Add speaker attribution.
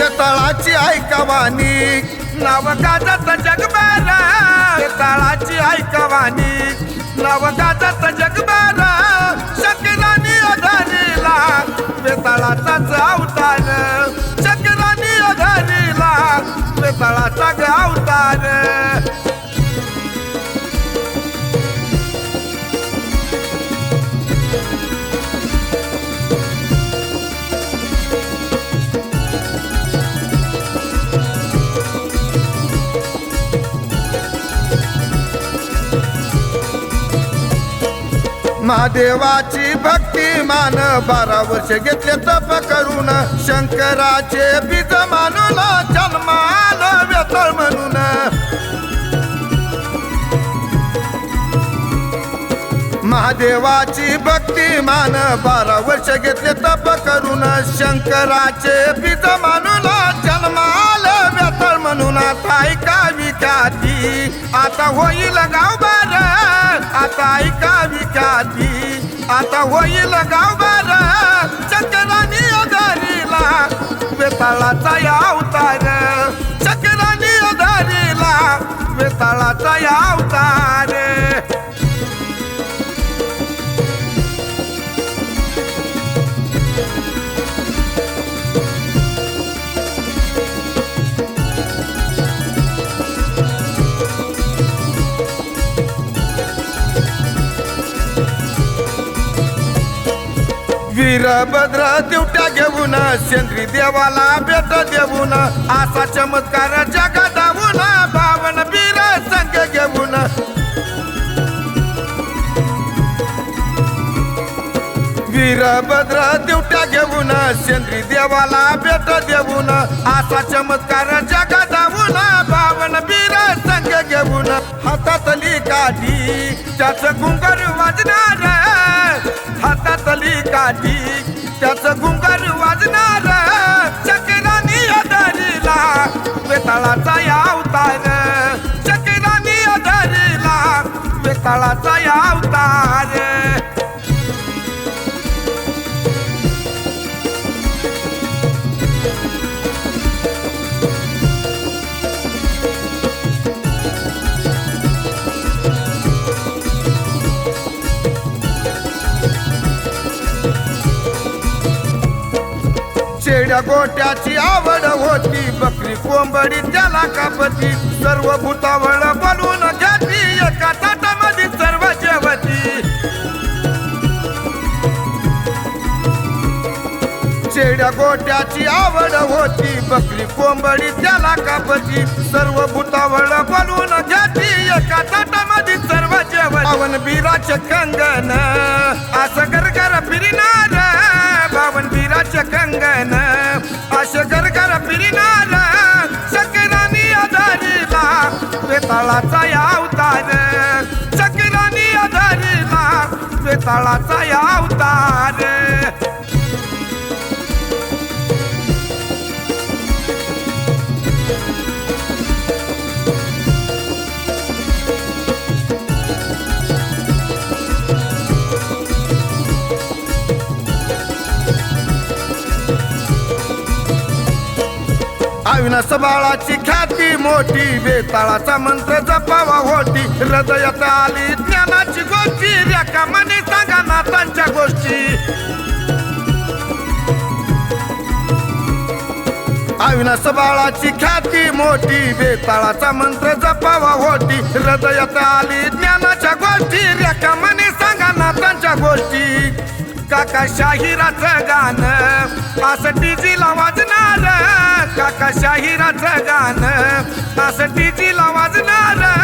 Speaker 1: वेताळाची ऐकवानी नाव गाजत जगभर. वेताळाची ऐकवानी नाव गाजत जगभर. शकरानी अधरीला वेताळाचाच अवतार महादेवाची भक्ती मान बारा वर्ष घेतले तप करून शंकराचे बीज मानून जन्माल वेतळ म्हणून. महादेवाची भक्ती मान बारा वर्ष घेतले तप करून शंकराचे बीज मानून जन्माल वेतळ म्हणून. आता ऐका आता होईल गाव बार आता ऐका विख्याती आता होईल गाव बार चक्रानी अधारीला वेताळाचा या अवतार. चक्रानी अधारीला वेताळाचा या अवतार. वीरभद्र दिवट्या घेऊन सेंद्री देवाला भेट देऊन असा चमत्कार जगा दावून भावन वीर संघ घेऊन वीरभद्र दिवट्या घेऊन सेंद्री देवाला भेट देऊन असा चमत्कार जगा दावून भावन वीर संघ घेऊन हातातली काठी त्याच गुंगर वाजणार काठी त्याच गुंगर वाजणार. चक्रानी अधरीला वेताळाचा या अवतार. चक्रानी अधरीला वेताळाचा या अवतार. गोट्याची आवड होती. बकरी कोंबडी त्याला कापती. सर्व भूतावळ बनवून घ्याती एका ताटामध्ये सर्व जेवती. शेड्या गोट्याची आवड होती. बकरी कोंबडी त्याला कापती. सर्व भूतावळ बनवून घ्याती एका ताटामध्ये सर्व जेवण बिराचे खंग वेताळाचा या अवतार चक्रानी आधारीला वेताळाचा या अविनाश बाळाची ख्याती मोठी बेताळाचा मंत्र जपावा होती. हृदयात आली ज्ञानाची गोष्टी रेखा मनी सांगा नातांच्या गोष्टी. अविनाश बाळाची ख्याती मोठी बेताळाचा मंत्र जपावा होती. हृदयात आली ज्ञानाच्या गोष्टी रेखा मनी सांगा नातांच्या गोष्टी. काका शाहिराचं गाणं. असं डीजीला वाजणार काका शाहिराचं गाणं. असं डीजीला वाजणार.